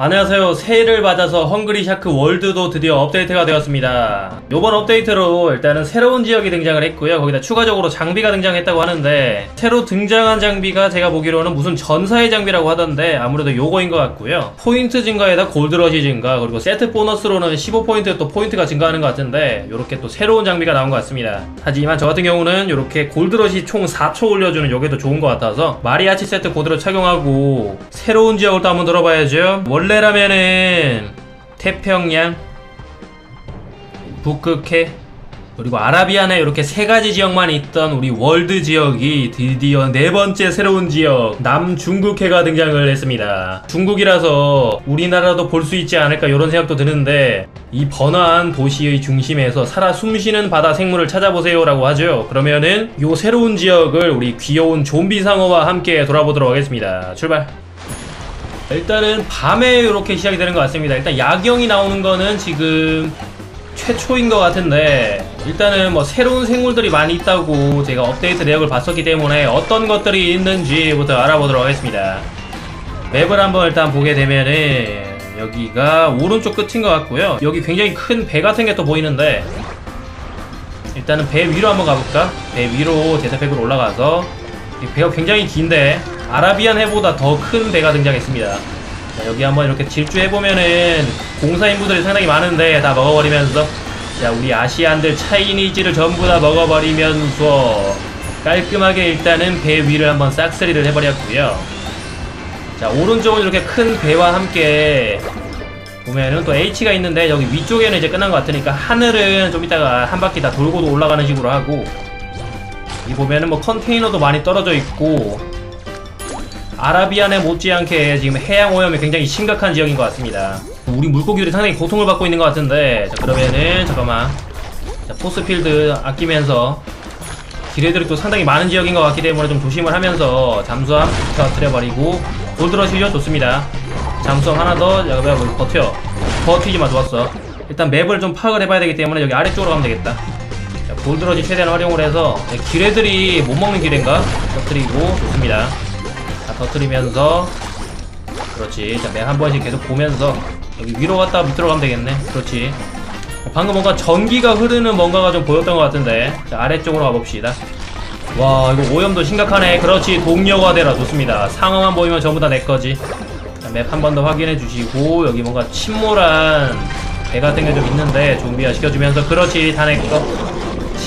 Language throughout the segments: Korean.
안녕하세요. 새해를 맞아서 헝그리 샤크 월드도 드디어 업데이트가 되었습니다. 요번 업데이트로 일단은 새로운 지역이 등장을 했고요. 거기다 추가적으로 장비가 등장했다고 하는데 새로 등장한 장비가 제가 보기로는 무슨 전사의 장비라고 하던데 아무래도 요거인 것 같고요. 포인트 증가에다 골드러시 증가 그리고 세트 보너스로는 15포인트 또 포인트가 증가하는 것 같은데 요렇게 또 새로운 장비가 나온 것 같습니다. 하지만 저 같은 경우는 요렇게 골드러시 총 4초 올려주는 요게 더 좋은 것 같아서 마리아치 세트 고대로 착용하고 새로운 지역을 또 한번 들어봐야죠. 라면은 태평양, 북극해, 그리고 아라비아나 이렇게 세 가지 지역만 있던 우리 월드 지역이 드디어 네 번째 새로운 지역 남중국해가 등장을 했습니다. 중국이라서 우리나라도 볼 수 있지 않을까 이런 생각도 드는데 이 번화한 도시의 중심에서 살아 숨쉬는 바다 생물을 찾아보세요라고 하죠. 그러면은 요 새로운 지역을 우리 귀여운 좀비 상어와 함께 돌아보도록 하겠습니다. 출발. 일단은 밤에 이렇게 시작이 되는 것 같습니다. 일단 야경이 나오는 거는 지금 최초인 것 같은데 일단은 뭐 새로운 생물들이 많이 있다고 제가 업데이트 내역을 봤었기 때문에 어떤 것들이 있는지부터 알아보도록 하겠습니다. 맵을 한번 일단 보게 되면은 여기가 오른쪽 끝인 것 같고요. 여기 굉장히 큰 배 같은 게 또 보이는데 일단은 배 위로 한번 가볼까? 배 위로 제사팩으로 올라가서 이 배가 굉장히 긴데 아라비안 해보다 더 큰 배가 등장했습니다. 자, 여기 한번 이렇게 질주해보면은 공사 인부들이 상당히 많은데 다 먹어버리면서. 자 우리 아시안들 차이니즈를 전부 다 먹어버리면서 깔끔하게 일단은 배 위를 한번 싹쓸이를 해버렸고요. 자 오른쪽은 이렇게 큰 배와 함께 보면은 또 H가 있는데 여기 위쪽에는 이제 끝난 것 같으니까 하늘은 좀 이따가 한 바퀴 다 돌고도 올라가는 식으로 하고. 이 보면은 뭐 컨테이너도 많이 떨어져 있고 아라비안에 못지않게 지금 해양 오염이 굉장히 심각한 지역인 것 같습니다. 우리 물고기들이 상당히 고통을 받고 있는 것 같은데 자 그러면은 잠깐만 자 포스필드 아끼면서 기뢰들이 또 상당히 많은 지역인 것 같기 때문에 좀 조심을 하면서 잠수함 터트려버리고 골드러시죠 좋습니다. 잠수함 하나 더 야, 왜, 왜 버텨 버티지마 좋았어. 일단 맵을 좀 파악을 해봐야 되기 때문에 여기 아래쪽으로 가면 되겠다. 자, 골드러시 최대한 활용을 해서 기뢰들이 못 먹는 기뢰인가 터트리고 좋습니다. 자, 터트리면서 그렇지. 자, 맵한 번씩 계속 보면서 여기 위로 갔다 밑으로 가면 되겠네. 그렇지. 어, 방금 뭔가 전기가 흐르는 뭔가가 좀 보였던 것 같은데 자, 아래쪽으로 가봅시다. 와, 이거 오염도 심각하네. 그렇지. 동료가 되라. 좋습니다. 상어만 보이면 전부 다 내 거지. 맵 한 번 더 확인해 주시고 여기 뭔가 침몰한 배 같은 게 좀 있는데 좀비화 시켜주면서 그렇지. 다내 거.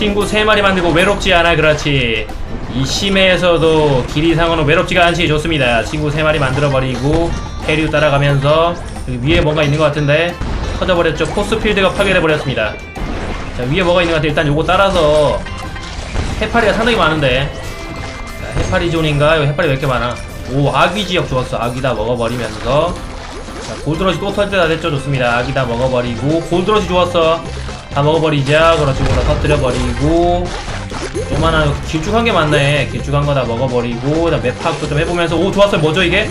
친구 세 마리 만들고 외롭지 않아. 그렇지. 이 심해에서도 길이 상어는 외롭지가 않지. 좋습니다. 친구 세 마리 만들어버리고 해류 따라가면서 위에 뭔가 있는 것 같은데 터져버렸죠. 코스필드가 파괴돼버렸습니다. 자 위에 뭐가 있는 것 같아 일단 요거 따라서 해파리가 상당히 많은데. 자, 해파리 존인가? 여기 해파리 왜 이렇게 많아? 오 아귀 지역 좋았어. 아귀 다 먹어버리면서. 자 골드러시 또 터질 때다 됐죠. 좋습니다. 아귀 다 먹어버리고 골드러시 좋았어 다 먹어버리자. 그렇지 다 터뜨려버리고. 요만한 길쭉한 게 많네. 길쭉한 거 다 먹어버리고. 맵 파악도 좀 해보면서. 오 좋았어요. 뭐죠 이게?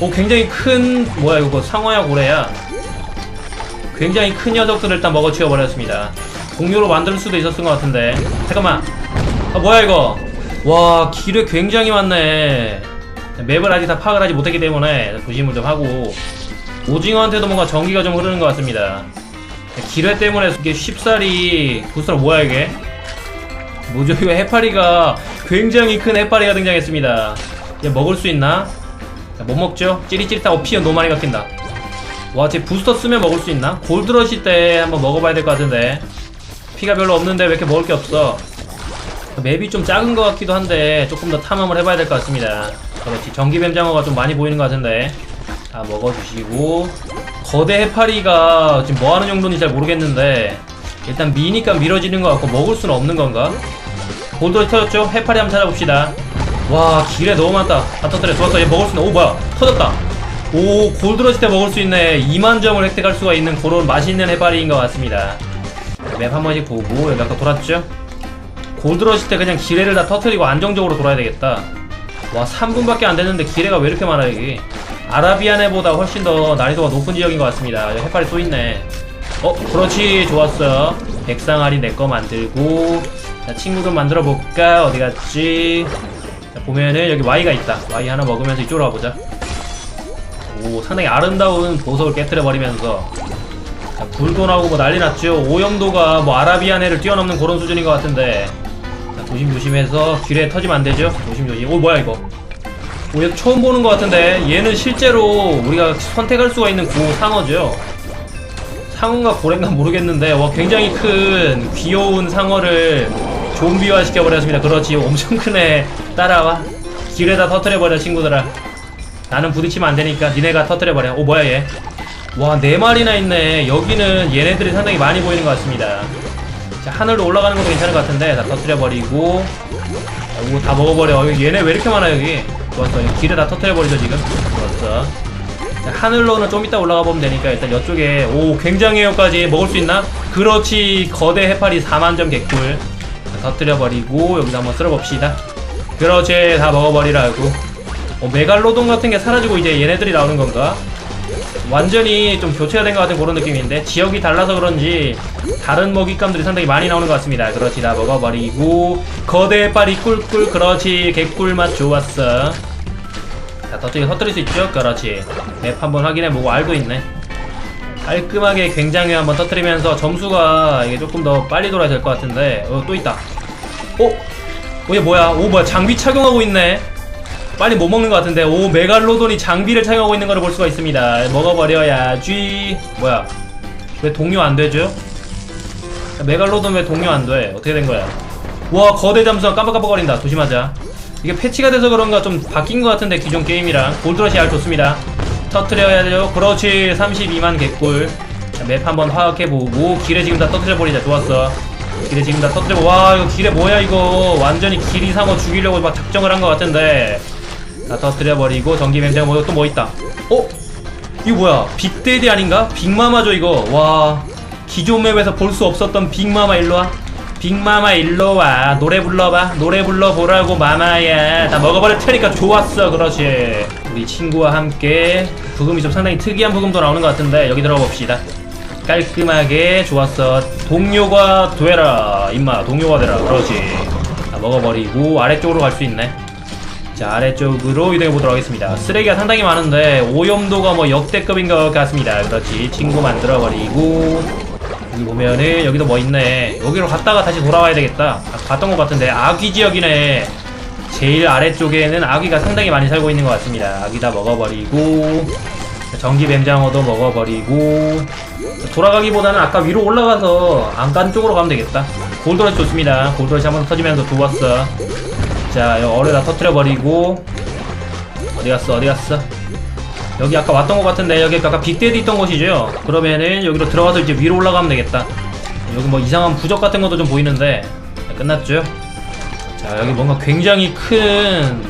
오 굉장히 큰 뭐야 이거 상어야 고래야? 굉장히 큰 녀석들을 일단 먹어치워 버렸습니다. 공유로 만들 수도 있었을 것 같은데. 잠깐만. 아 뭐야 이거? 와 길에 굉장히 많네. 맵을 아직 다 파악을 하지 못했기 때문에 조심을 좀 하고. 오징어한테도 뭔가 전기가 좀 흐르는 것 같습니다 기뢰 때문에 이게 쉽사리 부스터 뭐야 이게? 뭐죠? 이거 해파리가 굉장히 큰 해파리가 등장했습니다. 얘 먹을 수 있나? 자, 못 먹죠? 찌릿찌릿하고 피가 너무 많이 박힌다. 와쟤 부스터 쓰면 먹을 수 있나? 골드러시 때 한번 먹어봐야 될 것 같은데. 피가 별로 없는데 왜 이렇게 먹을 게 없어? 맵이 좀 작은 것 같기도 한데 조금 더 탐험을 해봐야 될 것 같습니다. 그렇지 전기뱀장어가 좀 많이 보이는 것 같은데. 다 먹어주시고 거대 해파리가 지금 뭐하는 정도인지 잘 모르겠는데 일단 미니까 밀어지는 것 같고 먹을 수는 없는 건가? 골드러시 터졌죠? 해파리 한번 찾아봅시다. 와 길에 너무 많다. 다 터뜨려. 좋았어. 얘 먹을 수 있는 오 뭐야? 터졌다. 오 골드러시 때 먹을 수 있네. 2만 점을 획득할 수가 있는 그런 맛있는 해파리인 것 같습니다. 맵 한 번씩 보고 여기 아까 돌았죠? 골드러시 때 그냥 기뢰를 다 터뜨리고 안정적으로 돌아야 되겠다. 와 3분밖에 안 됐는데 기뢰가 왜 이렇게 많아 여기 아라비아네보다 훨씬 더 난이도가 높은 지역인 것 같습니다. 해파리 또 있네. 어 그렇지. 좋았어 백상아리 내 거 만들고. 자 친구 좀 만들어 볼까? 어디 갔지? 자 보면은 여기 Y가 있다. Y 하나 먹으면서 이쪽으로 가보자. 오 상당히 아름다운 보석을 깨뜨려 버리면서. 자, 불도 나오고 뭐 난리 났죠. 오염도가 뭐 아라비아네를 뛰어넘는 그런 수준인 것 같은데. 자, 조심조심해서 쥐레 터지면 안 되죠? 조심조심. 오 뭐야 이거 오얘 처음 보는 것 같은데 얘는 실제로 우리가 선택할 수가 있는 고 상어죠. 상어인가 고래인가 모르겠는데 와 굉장히 큰 귀여운 상어를 좀비화 시켜버렸습니다. 그렇지 엄청 크네. 따라와. 길에다 터트려버려 친구들아. 나는 부딪히면 안 되니까 니네가 터트려버려. 오 뭐야 얘 와 네 마리나 있네. 여기는 얘네들이 상당히 많이 보이는 것 같습니다. 자 하늘로 올라가는 것도 괜찮을 것 같은데 다 터트려버리고. 이거 다 먹어버려. 어, 얘네 왜 이렇게 많아 여기 좋았어. 여기 길에 다 터트려버리죠 지금? 좋았어. 자, 하늘로는 좀 이따 올라가 보면 되니까 일단 이쪽에 오 굉장해요까지 먹을 수 있나? 그렇지 거대 해파리 4만점 개꿀. 자, 터뜨려버리고 여기서 한번 쓸어봅시다. 그렇지 다 먹어버리라고. 어, 메갈로돈 같은 게 사라지고 이제 얘네들이 나오는 건가? 완전히 좀 교체가 된 것 같은 그런 느낌인데 지역이 달라서 그런지 다른 먹잇감들이 상당히 많이 나오는 것 같습니다 그렇지 다 먹어버리고 거대 해파리 꿀꿀 그렇지 개꿀 맛 좋았어 자, 저쪽에 터뜨릴 수 있죠? 그렇지. 맵 한번 확인해보고 알고 있네. 깔끔하게 굉장히 한번 터뜨리면서 점수가 이게 조금 더 빨리 돌아야 될 것 같은데, 어, 또 있다. 어? 어, 얘 뭐야? 오, 뭐야? 장비 착용하고 있네? 빨리 못 먹는 것 같은데, 오, 메갈로돈이 장비를 착용하고 있는 걸 볼 수가 있습니다. 먹어버려야지. 뭐야? 왜 동료 안 되죠? 야, 메갈로돈 왜 동료 안 돼? 어떻게 된 거야? 와, 거대 잠수함 깜빡깜빡거린다. 조심하자. 이게 패치가 돼서 그런가 좀 바뀐 것 같은데 기존 게임이랑 골드러시 알 좋습니다 터트려야 돼요 그렇지 32만 개꿀 자, 맵 한번 파악해보고 길에 지금 다 터트려버리자 좋았어 길에 지금 다 터트려보 와 이거 길에 뭐야 이거 완전히 길이 상어 죽이려고 막 작정을 한 것 같은데 다 터트려버리고 전기 맹장 뭐또뭐 있다? 어? 이거 뭐야? 빅데디 아닌가? 빅마마죠 이거. 와 기존 맵에서 볼 수 없었던 빅마마 일로와. 빅마마 일로와. 노래 불러봐. 노래 불러보라고 마마야. 다 먹어버릴 테니까 좋았어 그렇지. 우리 친구와 함께 부금이 좀 상당히 특이한 부금도 나오는 것 같은데 여기 들어가 봅시다. 깔끔하게 좋았어. 동료가 되라 임마. 동료가 되라 그렇지. 다 먹어버리고 아래쪽으로 갈 수 있네 자 아래쪽으로 이동해 보도록 하겠습니다. 쓰레기가 상당히 많은데 오염도가 뭐 역대급인 것 같습니다. 그렇지. 친구 만들어 버리고. 여기 보면은 여기도 뭐 있네. 여기로 갔다가 다시 돌아와야 되겠다. 아, 갔던 것 같은데 아귀 지역이네. 제일 아래쪽에는 아귀가 상당히 많이 살고 있는 것 같습니다. 아귀 다 먹어버리고. 전기 뱀장어도 먹어버리고. 돌아가기보다는 아까 위로 올라가서 안간 쪽으로 가면 되겠다. 골드러시 좋습니다. 골드러시 한번 터지면서 좋았어 자 어뢰 다 터트려버리고. 어디 갔어 어디 갔어? 여기 아까 왔던 것 같은데 여기 아까 빅데드 있던 곳이죠? 그러면은 여기로 들어가서 이제 위로 올라가면 되겠다. 여기 뭐 이상한 부적 같은 것도 좀 보이는데. 자, 끝났죠? 자 여기 뭔가 굉장히 큰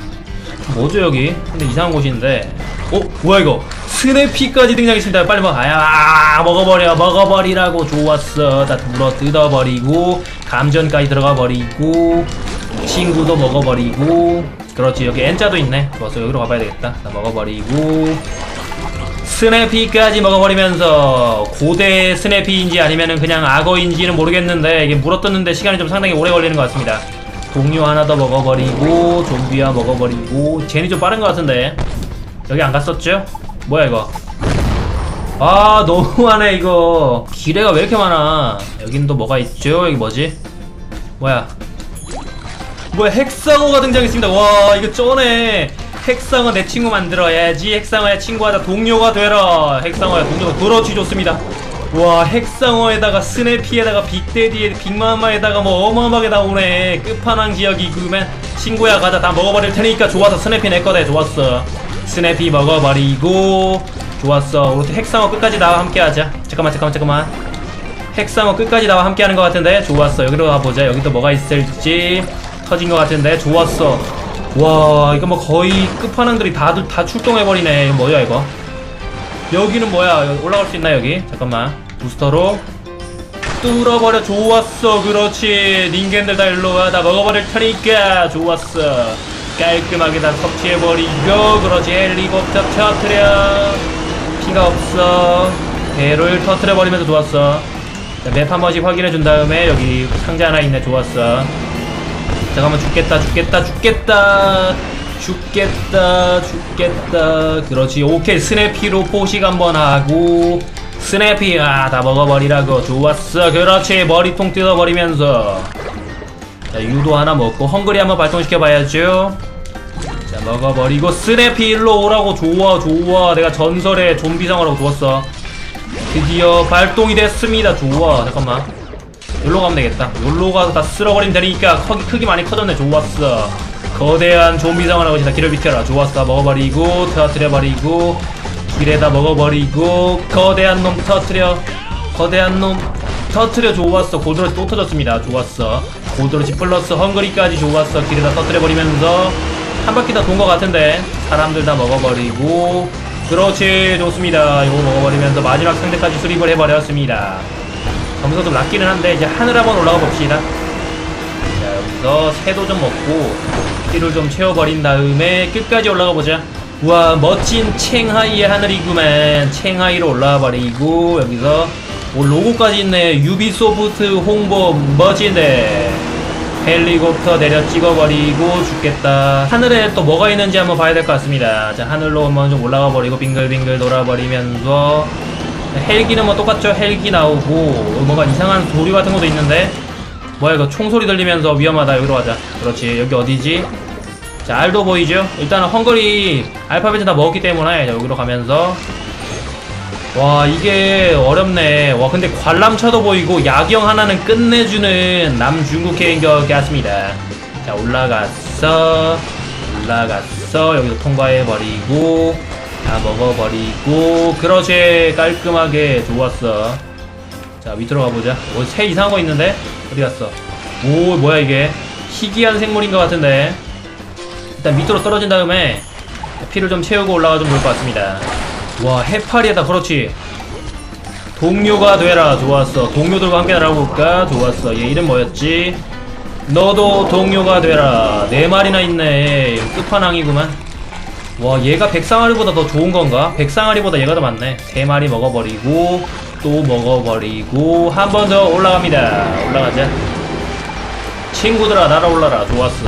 뭐죠 여기? 근데 이상한 곳인데. 어 뭐야 이거? 스네피까지 등장했습니다. 빨리 먹어. 아야 먹어버려. 먹어버리라고 좋았어. 다 물어 뜯어버리고 감전까지 들어가 버리고 친구도 먹어버리고. 그렇지 여기 N자도 있네. 좋았어 여기로 가봐야 되겠다. 다 먹어버리고. 스네피까지 먹어버리면서 고대 스네피인지 아니면은 그냥 악어인지는 모르겠는데 이게 물어뜯는데 시간이 좀 상당히 오래 걸리는 것 같습니다. 동료 하나 더 먹어버리고 좀비와 먹어버리고. 쟤이 좀 빠른 것 같은데. 여기 안 갔었죠? 뭐야 이거? 아 너무하네 이거. 기레가 왜 이렇게 많아? 여긴 또 뭐가 있죠? 여기 뭐지? 뭐야 뭐야 핵상어가 등장했습니다. 와 이거 쩌네. 핵상어 내 친구 만들어야지. 핵상어야 친구하자 동료가 되라. 핵상어야 동료가 그렇지 좋습니다. 와 핵상어에다가 스네피에다가 빅데디에 빅마마에다가 뭐 어마어마하게 나오네. 끝판왕 지역이 그러면 친구야 가자. 다 먹어버릴 테니까 좋았어 스네피 내 거다. 좋았어. 스네피 먹어버리고. 좋았어. 우리 핵상어 끝까지 나와 함께하자. 잠깐만 잠깐만 잠깐만. 핵상어 끝까지 나와 함께하는 것 같은데? 좋았어. 여기로 가보자. 여기도 뭐가 있을지 터진 것 같은데 좋았어. 와 이거 뭐 거의 끝판왕들이 다, 다 출동해버리네. 이거 뭐야 이거? 여기는 뭐야? 올라갈 수 있나 여기? 잠깐만. 부스터로 뚫어버려. 좋았어. 그렇지. 닌겐들 다 일로와. 다 먹어버릴 테니까. 좋았어. 깔끔하게 다 섭취해버리고. 그렇지. 헬리콥터 터트려. 피가 없어. 배를 터트려버리면서 좋았어. 맵한 번씩 확인해 준 다음에 여기 상자 하나 있네. 좋았어 잠깐만 죽겠다 죽겠다 죽겠다. 죽겠다 죽겠다. 그렇지. 오케이. 스냅피로 포식 한번 하고 스냅피 아다 먹어버리라고. 좋았어. 그렇지. 머리통 뜯어버리면서. 자 유도 하나 먹고 헝그리 한번 발동시켜봐야죠. 자 먹어버리고 스냅피 일로 오라고. 좋아 좋아. 내가 전설의 좀비 상어라고 좋았어. 드디어 발동이 됐습니다. 좋아. 잠깐만 여기로 가면 되겠다. 여기로 가서 다 쓸어버리면 되니까 크기, 크기 많이 커졌네. 좋았어. 거대한 좀비 상황하고 진짜 길을 비켜라. 좋았어. 먹어버리고 터트려버리고 길에다 먹어버리고 거대한 놈 터트려. 거대한 놈 터트려. 좋았어. 고드로치 또 터졌습니다. 좋았어. 고드로치 플러스 헝그리까지 좋았어. 길에다 터트려버리면서 한 바퀴 다 돈 것 같은데 사람들 다 먹어버리고. 그렇지. 좋습니다. 이거 먹어버리면서 마지막 상대까지 수립을 해버렸습니다 점수가 좀 낮기는 한데 이제 하늘 한번 올라가 봅시다. 자 여기서 새도 좀 먹고 피를 좀 채워버린 다음에 끝까지 올라가 보자. 우와 멋진 챙하이의 하늘이구만. 챙하이로 올라와 버리고 여기서 오 로고까지 있네. 유비소프트 홍보 멋진데. 헬리콥터 내려 찍어버리고 죽겠다. 하늘에 또 뭐가 있는지 한번 봐야 될 것 같습니다. 자 하늘로 한번 좀 올라가 버리고 빙글빙글 돌아버리면서 헬기는 뭐 똑같죠. 헬기 나오고 뭔가 이상한 소리 같은 것도 있는데 뭐야 이거 총소리 들리면서 위험하다. 여기로 가자. 그렇지. 여기 어디지? 자 알도 보이죠? 일단은 헝거리 알파벳을 다 먹었기 때문에 자, 여기로 가면서. 와 이게 어렵네. 와 근데 관람차도 보이고 야경 하나는 끝내주는 남중국 개인격 같습니다. 자 올라갔어. 올라갔어. 여기서 통과해버리고 다 먹어버리고 그렇지. 깔끔하게 좋았어. 자 밑으로 가보자. 뭐새 이상한 거 있는데? 어디 갔어? 오 뭐야 이게? 희귀한 생물인 것 같은데. 일단 밑으로 떨어진 다음에 피를 좀 채우고 올라가면 좋을 것 같습니다. 와 해파리에다 그렇지. 동료가 되라. 좋았어. 동료들과 함께 날아볼까? 좋았어. 얘 이름 뭐였지? 너도 동료가 되라. 네 마리나 있네. 끝판왕이구만 와 얘가 백상아리보다 더 좋은 건가? 백상아리보다 얘가 더 많네. 세 마리 먹어버리고 또 먹어버리고 한 번 더 올라갑니다. 올라가자. 친구들아 날아올라라. 좋았어.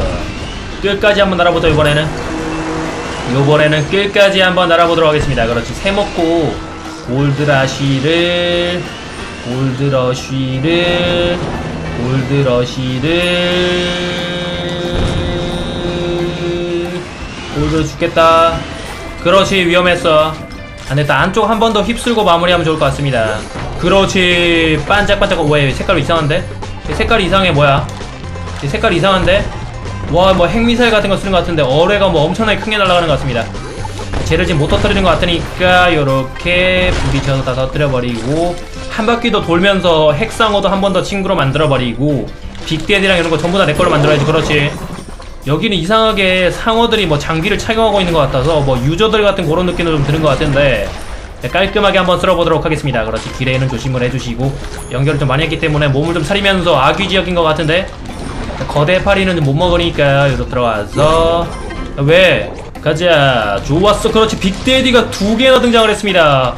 끝까지 한번 날아보자 이번에는. 요번에는 끝까지 한번 날아보도록 하겠습니다. 그렇지. 새 먹고 골드라쉬를 골드러쉬를 골드러쉬를 골드 죽겠다. 그렇지 위험했어. 안 됐다 안쪽 한 번 더 휩쓸고 마무리하면 좋을 것 같습니다. 그렇지 반짝반짝 왜 색깔이 이상한데? 이 색깔이 이상해 뭐야? 이 색깔이 이상한데? 와 뭐 핵미사일 같은 거 쓰는 것 같은데 어뢰가 뭐 엄청나게 크게 날아가는 것 같습니다. 쟤를 지금 못 터뜨리는 것 같으니까 요렇게 부딪혀서 다 터뜨려버리고 한 바퀴 더 돌면서 핵상어도 한 번 더 친구로 만들어버리고 빅데디랑 이런 거 전부 다 내 걸로 만들어야지 그렇지 여기는 이상하게 상어들이 뭐 장비를 착용하고 있는 것 같아서 뭐 유저들 같은 그런 느낌도 좀 드는 것 같은데 네, 깔끔하게 한번 쓸어보도록 하겠습니다. 그렇지 길에는 조심을 해주시고 연결을 좀 많이 했기 때문에 몸을 좀 사리면서 아귀 지역인 것 같은데 거대 파리는 못 먹으니까 여기로 들어와서. 왜? 가자. 좋았어. 그렇지 빅데디가 두 개나 등장을 했습니다.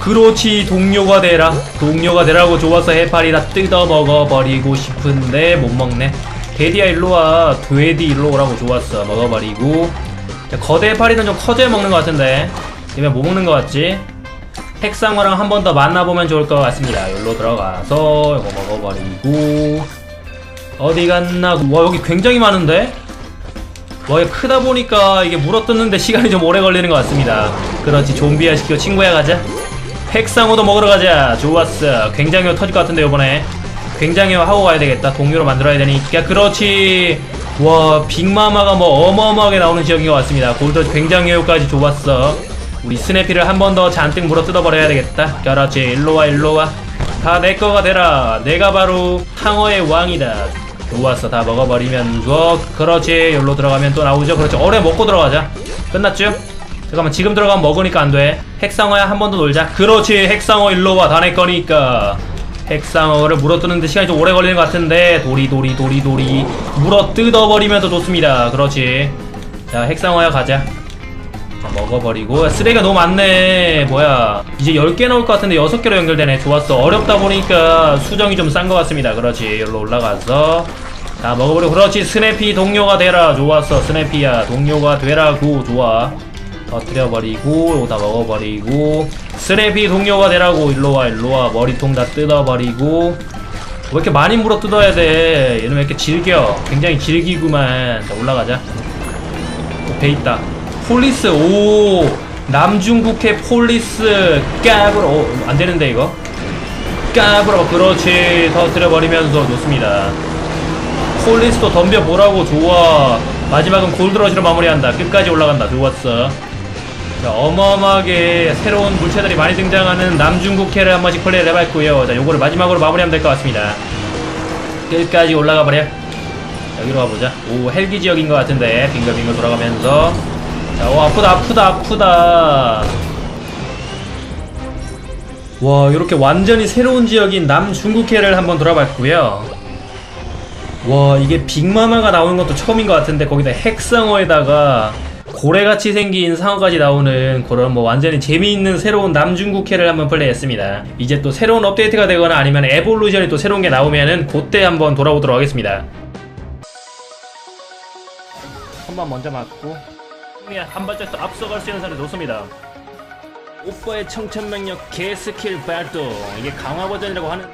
그렇지 동료가 되라. 동료가 되라고 좋아서 해파리라 뜯어 먹어버리고 싶은데 못 먹네 데디야 일로와 돼디 일로 오라고 좋았어. 먹어버리고. 자, 거대 해파리는 좀 커져야 먹는 것 같은데. 얘왜 못 먹는 것 같지? 핵상어랑 한 번 더 만나보면 좋을 것 같습니다. 여기로 들어가서 이거 먹어버리고. 어디 갔나? 와 여기 굉장히 많은데? 와 이게 크다 보니까 이게 물어뜯는데 시간이 좀 오래 걸리는 것 같습니다. 그렇지 좀비야 시키고 친구야 가자. 핵상어도 먹으러 가자. 좋았어. 굉장히 터질 것 같은데 요번에 굉장히 하고 가야 되겠다. 동료로 만들어야 되니까 그렇지. 와 빅마마가 뭐 어마어마하게 나오는 지역인 것 같습니다. 골드 굉장히 효까지 좋았어. 우리 스냅피를 한 번 더 잔뜩 물어 뜯어버려야 되겠다. 그렇지. 일로와 일로와. 다 내 거가 되라. 내가 바로 탕어의 왕이다. 좋았어. 다 먹어버리면서 그렇지. 여기로 들어가면 또 나오죠. 그렇지. 어뢰 먹고 들어가자. 끝났죠? 잠깐만. 지금 들어가면 먹으니까 안돼. 핵상어야 한 번 더 놀자. 그렇지. 핵상어 일로와. 다 내 거니까 핵상어를 물어뜯는데 시간이 좀 오래 걸리는 것 같은데 도리 도리 도리 도리. 물어 뜯어버리면서 좋습니다. 그렇지. 자 핵상어야 가자. 자, 먹어버리고. 쓰레기가 너무 많네. 뭐야. 이제 10개 나올 것 같은데 6개로 연결되네. 좋았어. 어렵다 보니까 수정이 좀 싼 것 같습니다. 그렇지. 여기로 올라가서. 자 먹어버려 그렇지. 스냅피 동료가 되라. 좋았어. 스냅피야. 동료가 되라고. 좋아. 터트려버리고 요거 다 먹어버리고 스냅피 동료가 되라고 일로와 일로와. 머리통 다 뜯어버리고. 왜 이렇게 많이 물어 뜯어야 돼? 얘는 왜 이렇게 질겨? 굉장히 질기구만. 자 올라가자. 어, 배 있다. 폴리스 오! 남중국해 폴리스. 까불어. 어, 안 되는데 이거? 까불어. 그렇지. 터뜨려버리면서 좋습니다. 폴리스도 덤벼보라고. 좋아. 마지막은 골드러시로 마무리한다. 끝까지 올라간다. 좋았어 자 어마어마하게 새로운 물체들이 많이 등장하는 남중국해를 한 번씩 플레이를 해봤고요. 자 요거를 마지막으로 마무리하면 될 것 같습니다. 끝까지 올라가 버려. 여기로 가보자. 오 헬기 지역인 것 같은데. 빙글빙글 돌아가면서. 자오 아프다 아프다 아프다. 와 이렇게 완전히 새로운 지역인 남중국해를 한번 돌아봤고요. 와 이게 빅마마가 나오는 것도 처음인 것 같은데 거기다 핵상어에다가 고래같이 생긴 상어까지 나오는 그런 뭐 완전히 재미있는 새로운 남중국해를 한번 플레이했습니다. 이제 또 새로운 업데이트가 되거나 아니면 에볼루션이 또 새로운 게 나오면은 그때 한번 돌아오도록 하겠습니다. 한 번 먼저 맞고. 한 발짝 더 앞서갈 수 있는 사람이 좋습니다. 오빠의 청천명력 개스킬 발동. 이게 강화 버전이라고 하는